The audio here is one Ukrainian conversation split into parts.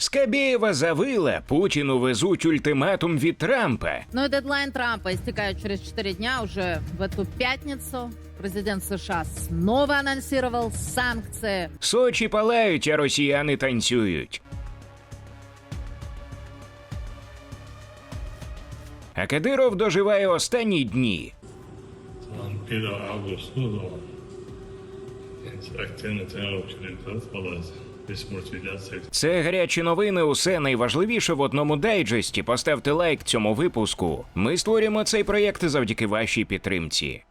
Скабєєва завила, Путіну везуть ультиматум від Трампа. Ну и дедлайн Трампа истекает через 4 дня. Уже в эту пятницу президент США снова анонсировал санкции. Сочі палають, а росіяни танцюють. А Кадиров доживає останні дні. Dann 1. August nur so. Jetzt aktuelle Terror für den Transparenz. Bis Motivation. Це гарячі новини. Усе найважливіше в одному дайджесті. Поставте лайк цьому випуску. Ми створюємо цей проєкт завдяки вашій підтримці.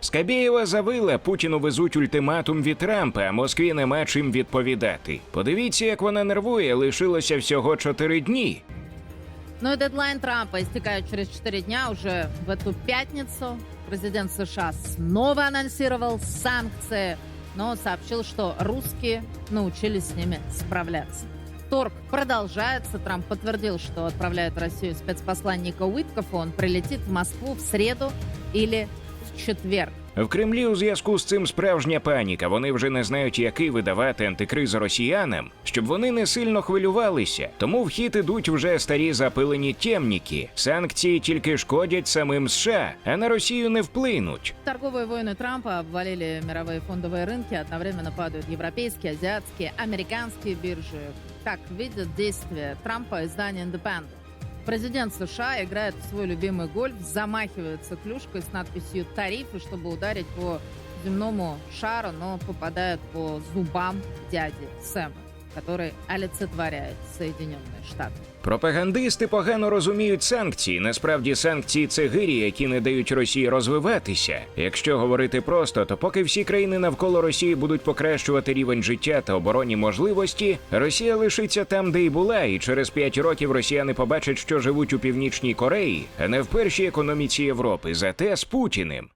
Скабєєва завила, Путіну везуть ультиматум від Трампа, а Москві нема чим відповідати. Подивіться, як вона нервує, лишилося всього чотири дні. Ну и дедлайн Трампа истекает через 4 дня. Уже в эту пятницу президент США снова анонсировал санкции, но сообщил, что русские научились с ними справляться. Торг продолжается. Трамп подтвердил, что отправляет в Россию спецпосланника Уиткофа. Он прилетит в Москву в среду или в четверг. В Кремлі у зв'язку з цим справжня паніка. Вони вже не знають, який видавати антикриз росіянам, щоб вони не сильно хвилювалися. Тому в хід ідуть вже старі запилені темніки. Санкції тільки шкодять самим США, а на Росію не вплинуть. Торговые войны Трампа обвалили мировые фондовые рынки, одновременно падают европейские, азиатские, американские биржи. Как видят действия Трампа издание Independent. Президент США играет в свой любимый гольф, замахивается клюшкой с надписью «Тарифы», чтобы ударить по земному шару, но попадает по зубам дяди Сэма, который олицетворяет Соединенные Штаты. Пропагандисти погано розуміють санкції. Насправді санкції це гирі, які не дають Росії розвиватися. Якщо говорити просто, то поки всі країни навколо Росії будуть покращувати рівень життя та оборонні можливості, Росія лишиться там, де й була, і через 5 років росіяни побачать, що живуть у північній Кореї, а не в першій економіці Європи, зате з Путіним.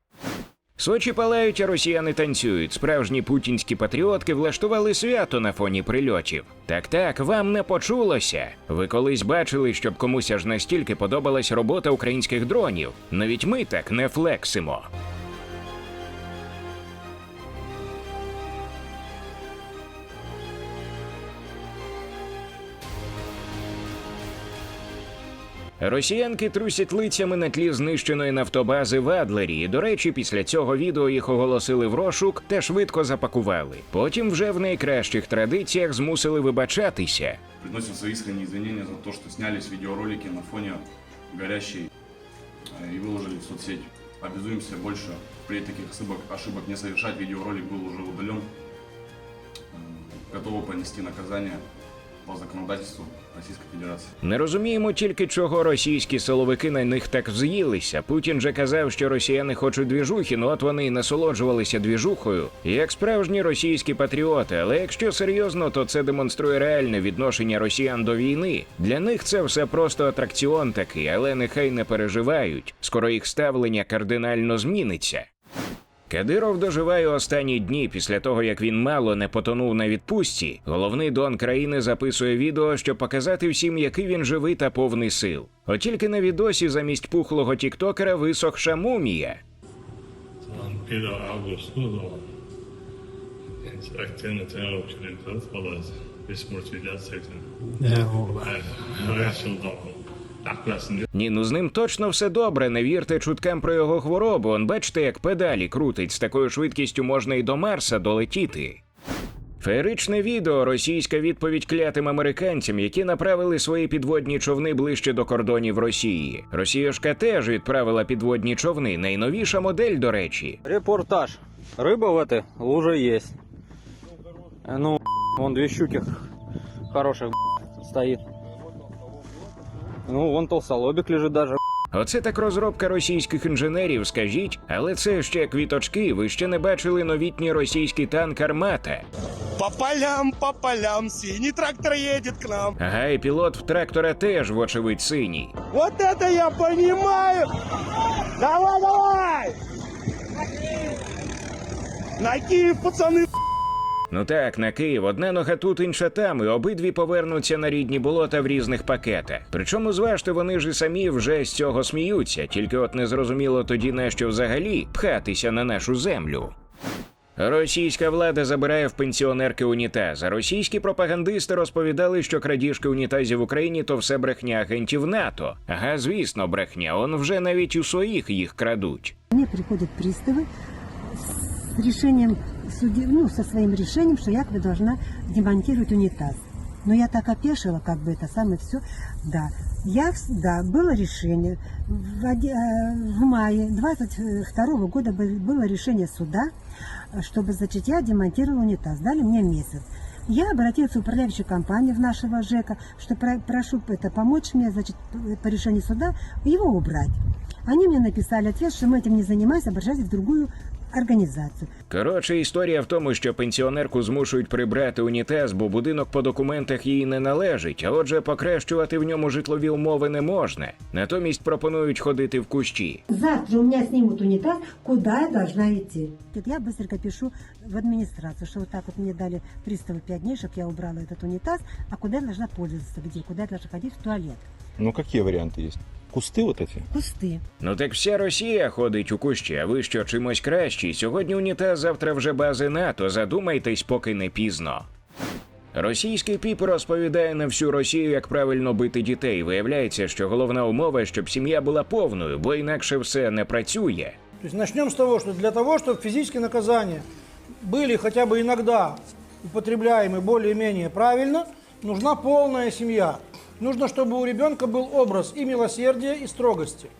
Сочі палають, а росіяни танцюють. Справжні путінські патріотки влаштували свято на фоні прильотів. Так так, вам не почулося. Ви колись бачили, щоб комусь аж настільки подобалась робота українських дронів. Навіть ми так не флексимо. Росіянки трусять лицями на тлі знищеної нафтобази в Адлері. І, до речі, після цього відео їх оголосили в розшук та швидко запакували. Потім вже в найкращих традиціях змусили вибачатися. Приносим свои искренние извинения за то, что снялись видеоролики на фоне горящей э, и выложили в соцсеть. Обязуемся больше впредь таких ошибок, ошибок не совершать. Видеоролик был уже удален. Э, Готовы понести наказание по законодательству Российской Федерации. Не розуміємо тільки, чого російські силовики на них так вз'їлися. Путін же казав, що росіяни хочуть двіжухи, ну от вони і насолоджувалися двіжухою, як справжні російські патріоти. Але якщо серйозно, то це демонструє реальне відношення росіян до війни. Для них це все просто атракціон такий, але нехай не переживають. Скоро їх ставлення кардинально зміниться. Кадиров доживає останні дні після того, як він мало не потонув на відпустці. Головний дон країни записує відео, щоб показати всім, який він живий та повний сил. От тільки на відосі замість пухлого тіктокера висохша мумія. Dann 1. August nur so. Jetzt Ні, ну з ним точно все добре. Не вірте чуткам про його хворобу. Он бачите, як педалі крутить. З такою швидкістю можна і до Марса долетіти. Феєричне відео російська відповідь клятим американцям, які направили свої підводні човни ближче до кордонів Росії. Росіяшка теж відправила підводні човни. Найновіша модель, до речі. Репортаж. Рыба в этой луже есть. Э, Ну, вон две щуки хороших стоит. Ну, вон толстолобик лежит даже. Оце так розробка російських інженерів, скажіть, але це ще квіточки. Ви ще не бачили новітній російський танк Армата. По полям, по полям, синий трактор едет к нам. Ага, і пілот в трактора теж, вочевидь, синій. Вот это я понимаю! Давай, давай! На Киев, пацаны! Ну так, на Київ одна нога тут, інша там, і обидві повернуться на рідні болота в різних пакетах. Причому зважте, вони ж і самі вже з цього сміються, тільки от не зрозуміло тоді, на що взагалі пхатися на нашу землю. Російська влада забирає в пенсіонерки унітаз. Російські пропагандисти розповідали, що крадіжки унітазів в Україні то все брехня агентів НАТО. Ага, звісно, брехня. Он вже навіть у своїх їх крадуть. Мне приходят приставы с решением, суде, ну, со своим решением, что якобы должна демонтировать унитаз. Но я так опешила, как бы это самое все. Да, я, да, было решение. В, э, в мае 22 года бы- было решение суда, чтобы, значит, я демонтировала унитаз. Дали мне месяц. Я обратилась в управляющую компанию в нашего ЖЭКа, что про- прошу это помочь мне, значит, по решению суда его убрать. Они мне написали ответ, что мы этим не занимаемся, обращайтесь в другую организацию. Коротше, історія в тому, що пенсіонерку змушують прибрати унітаз, бо будинок по документах їй не належить, а отже, покращувати в ньому житлові умови не можна. Натомість пропонують ходити в кущі. Завтра у меня снимут унитаз, куда я должна идти? Я быстренько пишу в администрацию, что вот так вот мне дали приставы пять дней, чтобы я убрала этот унитаз, а куда я должна пользоваться, где, куда я должна ходить в туалет. Ну, какие варианты есть? Кусты вот эти? Кусты. Ну так вся Росія ходить у кущі, а ви що чимось кращі. Сьогодні унітаз, завтра вже бази НАТО. Задумайтесь, поки не пізно. Російський піп розповідає на всю Росію, як правильно бити дітей. Виявляється, що головна умова, щоб сім'я була повною, бо інакше все не працює. То есть начнем с того, что для того, чтобы физические наказания были хотя бы иногда употребляемы более-менее правильно, нужна полная семья. Нужно, чтобы у ребенка был образ и милосердия, и строгости.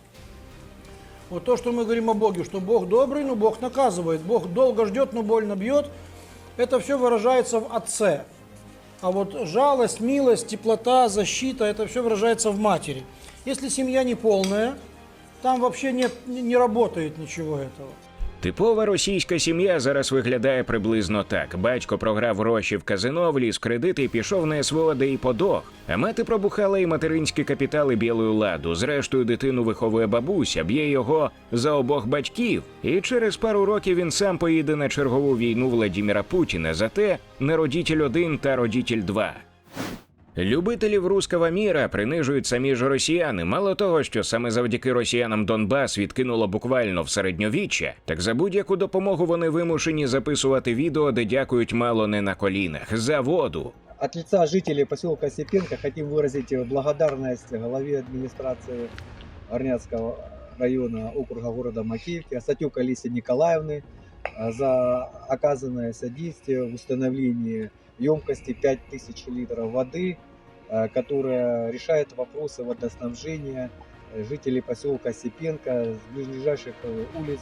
Вот то, что мы говорим о Боге, что Бог добрый, но Бог наказывает. Бог долго ждет, но больно бьет. Это все выражается в Отце. А вот жалость, милость, теплота, защита, это все выражается в матери. Если семья не полная, там вообще нет, не не работает ничего этого. Типова російська сім'я зараз виглядає приблизно так: батько програв гроші в казино, вліз в кредити і пішов на СВО, де і подох. А мати пробухала і материнські капітали білою ладу. Зрештою, дитину виховує бабуся, б'є його за обох батьків. І через пару років він сам поїде на чергову війну Владіміра Путіна. Зате не родітель 1 та родітель 2. Любителів руского міра принижують самі ж росіяни. Мало того, що саме завдяки росіянам Донбас відкинуло буквально в середньовіччя, так за будь-яку допомогу вони вимушені записувати відео, де дякують мало не на колінах за воду. От лица жителей поселка Сипенко хотим выразить благодарность главе администрации Арнятского района округа города Макеевки Асатюк Алисе Николаевны а, за оказанное содействие в установлении емкости 5000 литров воды, а, которая решает вопросы водоснабжения жителей поселка Сипенко с ближайших э, улиц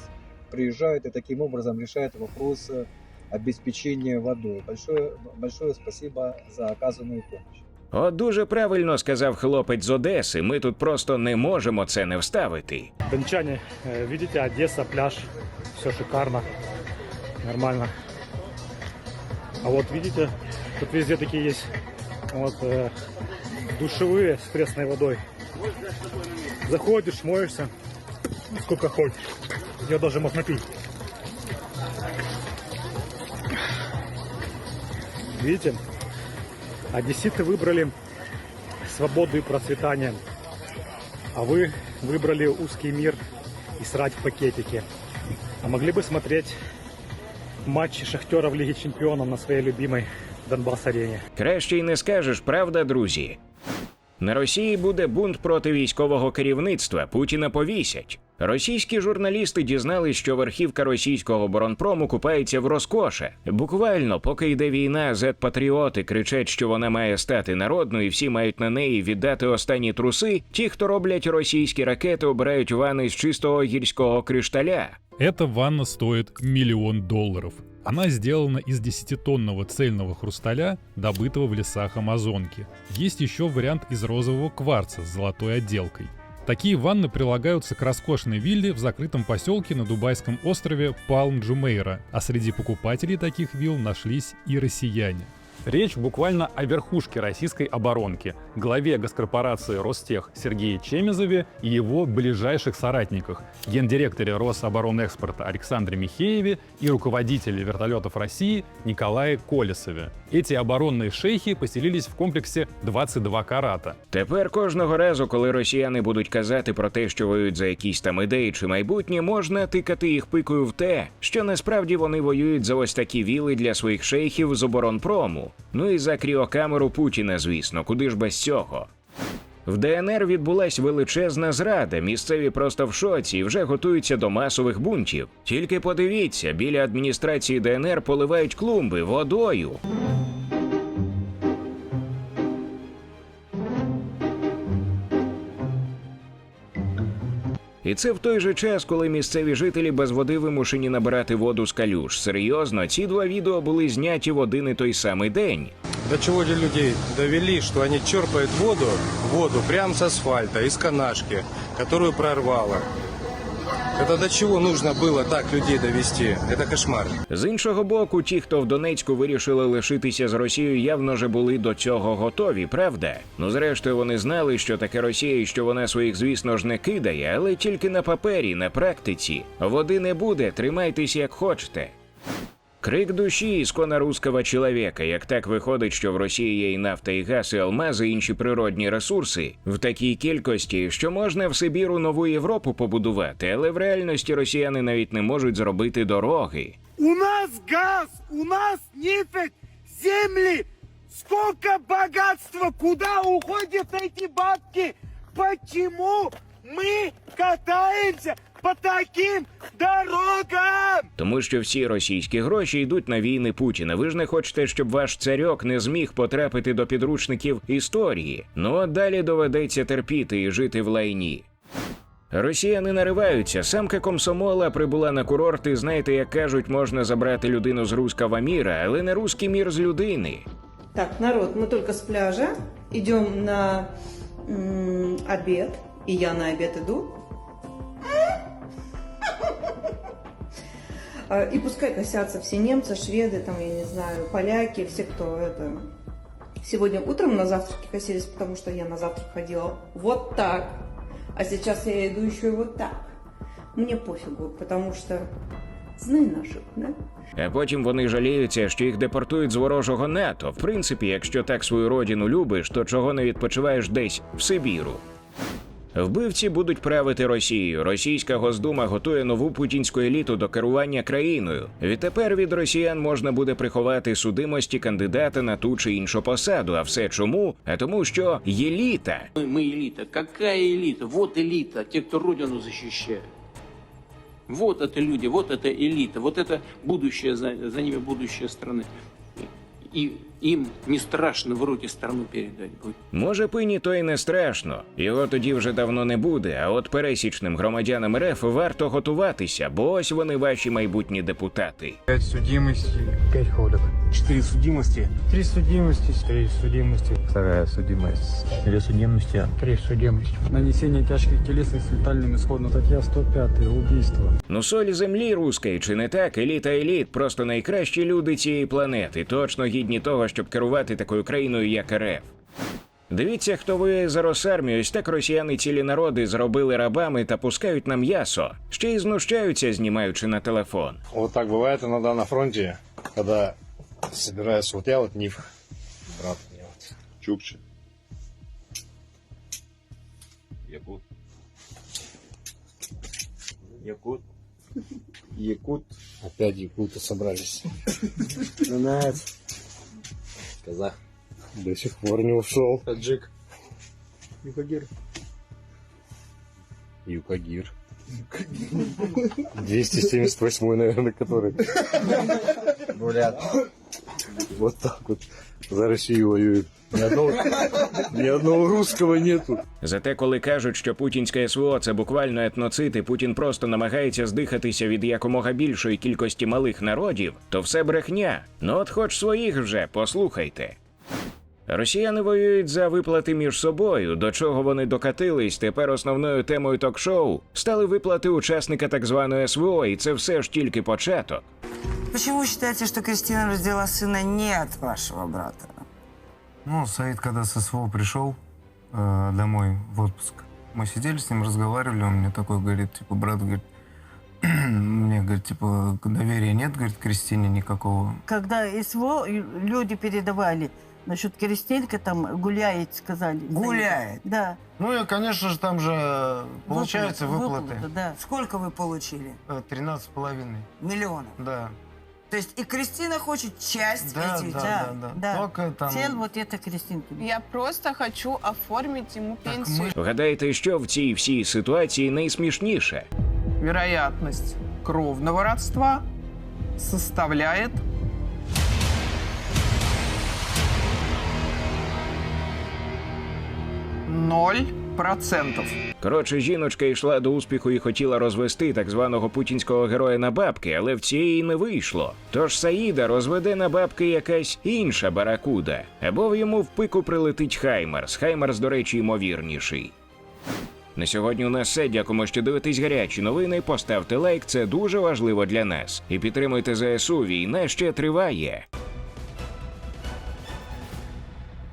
приезжают и таким образом решают вопрос э, обеспечения водой. Большое, большое спасибо за оказанную помощь. От дуже правильно сказав хлопець з Одеси. Ми тут просто не можемо це не вставити. Дончане, э, видите, Одесса, пляж, все шикарно, нормально. А вот видите, тут везде такие есть вот э, душевые с пресной водой. Заходишь, моешься, сколько хочешь. Я даже мог напить. Видите, одесситы выбрали свободу и процветание, а вы выбрали узкий мир и срать в пакетике. А могли бы смотреть матчи Шахтера в Лиге Чемпионов на своей любимой Донбасс-арене. Краще й не скажеш, правда, друзі? На Росії буде бунт проти військового керівництва. Путіна повісять. Російські журналісти дізнались, що верхівка російського оборонпрому купається в розкоше. Буквально, поки йде війна, зет-патріоти кричать, що вона має стати народною, і всі мають на неї віддати останні труси. Ті, хто роблять російські ракети, обирають вани з чистого гірського кришталя. Эта ванна стоит миллион долларов. Она сделана из 10-тонного цельного хрусталя, добытого в лесах Амазонки. Есть еще вариант из розового кварца с золотой отделкой. Такие ванны прилагаются к роскошной вилле в закрытом поселке на дубайском острове Палм-Джумейра, а среди покупателей таких вилл нашлись и россияне. Речь буквально о верхушке российской оборонки, главе госкорпорации Ростех Сергее Чемезове и его ближайших соратниках, гендиректоре Рособоронэкспорта Александре Михееве и руководителе вертолетов России Николае Колесове. Эти оборонные шейхи поселились в комплексе 22 карата. Тепер кожного разу, коли росіяни будуть казати про те, що воюють за якісь там ідеї чи майбутнє, можна тикати їх пикою в те, що насправді вони воюють за ось такі віли для своїх шейхів з оборонпрому. Ну і за кріокамеру Путіна, звісно, куди ж без цього. В ДНР відбулась величезна зрада. Місцеві просто в шоці і вже готуються до масових бунтів. Тільки подивіться, біля адміністрації ДНР поливають клумби водою. І це в той же час, коли місцеві жителі без води вимушені набирати воду з калюш. Серйозно, ці два відео були зняті в один і той самий день. До чего же людей довели, что они черпают воду, воду прямо с асфальта, из канашки, которую прорвало. Это до чего нужно было так людей довести? Это кошмар. З іншого боку, ті, хто в Донецьку вирішили лишитися з Росією, явно же були до цього готові, правда? Ну зрештою, вони знали, що таке Росія і що вона своїх, звісно ж, не кидає, але тільки на папері, на практиці. Води не буде, тримайтесь як хочете. Крик душі іскона руского чоловіка. Як так виходить, що в Росії є і нафта, і газ, і алмази, і інші природні ресурси в такій кількості, що можна в Сибіру нову Європу побудувати, але в реальності росіяни навіть не можуть зробити дороги. У нас газ, у нас нефть, земли, сколько богатства, куда уходят эти бабки? Почему мы катаемся по таким дорогам? Тому що всі російські гроші йдуть на війни Путіна. Ви ж не хочете, щоб ваш царьок не зміг потрапити до підручників історії. Ну а далі доведеться терпіти і жити в лайні. Росіяни нариваються. Самка комсомола прибула на курорт, і знаєте, як кажуть, можна забрати людину з руского міра, але не руський мір з людини. Так, народ, мы только с пляжа идем на м, обед, и я на обед иду. И пускай косятся все немцы, шведы, там, я не знаю, поляки, все, кто это... Сегодня утром на завтраке косились, потому что я на завтрак ходила вот так. А сейчас я иду еще и вот так. Мне пофигу, потому что знай наших, да? А потім вони жаліються, що їх депортують з ворожого НАТО. В принципі, якщо так свою родину любиш, то чого не відпочиваєш десь в Сибіру. Вбивці будуть правити Росією. Російська Госдума готує нову путінську еліту до керування країною. Відтепер від росіян можна буде приховати судимості кандидата на ту чи іншу посаду. А все чому? А тому, що єліта Мы элита. Какая элита? Вот элита, те, кто родину защищает. Вот это люди, вот это элита, вот это будущее, за, за ними будущее страны. И им не страшно в руки страну передать будет. Може, пині то й не страшно. Його тоді вже давно не буде. А от пересічним громадянам РФ варто готуватися, бо ось вони ваші майбутні депутати. Пять судимостей. Пять ходок. Четыре судимости. Три судимости. Три судимости. Вторая судимость. Две судимости. Три судимости. Нанесение тяжких телесных с летальным исходом. Статья 105. Убийство. Ну, соль землі руської, чи не так? Еліта еліт, просто найкращі люди цієї планети, точно гідні того, щоб керувати такою країною, як РФ. Дивіться, хто воює за Росармію, ось так росіяни цілі народи зробили рабами та пускають на м'ясо, ще й знущаються, знімаючи на телефон. Вот так бывает иногда на фронте, когда собирается, вот я вот НИФ, брат мне вот. Чукчи. Якут. Якут. Якут. Опять якуты собрались. Казах. До сих пор не ушел. Таджик. Юкагир. Юкагир. 278 наверное, который. Бурят. Вот так вот за Россию воюет. Ни одного, ни одного русского нету. Зате, коли кажуть, що путінське СВО це буквально етноцид, і Путін просто намагається здихатися від якомога більшої кількості малих народів, то все брехня. Ну от хоч своїх вже послухайте. Росіяни воюють за виплати між собою. До чого вони докатились? Тепер основною темою ток-шоу стали виплати учасника так званої СВО, і це все ж тільки початок. Почему вы считаете, что Кристина родила сына не от вашего брата? Ну, Саид, когда с СВО пришел э, домой в отпуск, мы сидели с ним, разговаривали, он мне такой говорит, типа, брат, говорит, мне, говорит, типа, доверия нет, говорит, Кристине никакого. Когда СВО люди передавали насчет Крестелька, там гуляет, сказали. Гуляет? Да. Ну и, конечно же, там же получается выплаты. Выплаты, да. Сколько вы получили? Тринадцать с половиной. Миллионов. Да. То есть и Кристина хочет часть Да, этих да, денег? да, да. Только там... Цель вот это Кристинки. Я просто хочу оформить ему пенсию. Вгадайте, що в цій всій ситуації найсмішніше? Вероятность кровного родства составляет ноль процентов. Коротше, жіночка йшла до успіху і хотіла розвести так званого путінського героя на бабки, але в цієї не вийшло. Тож Саїда розведе на бабки якась інша баракуда, або йому в пику прилетить Хаймерс. Хаймерс, до речі, ймовірніший. На сьогодні у нас все. Дякуємо, що дивитесь гарячі новини. Поставте лайк, це дуже важливо для нас. І підтримуйте ЗСУ. Війна ще триває.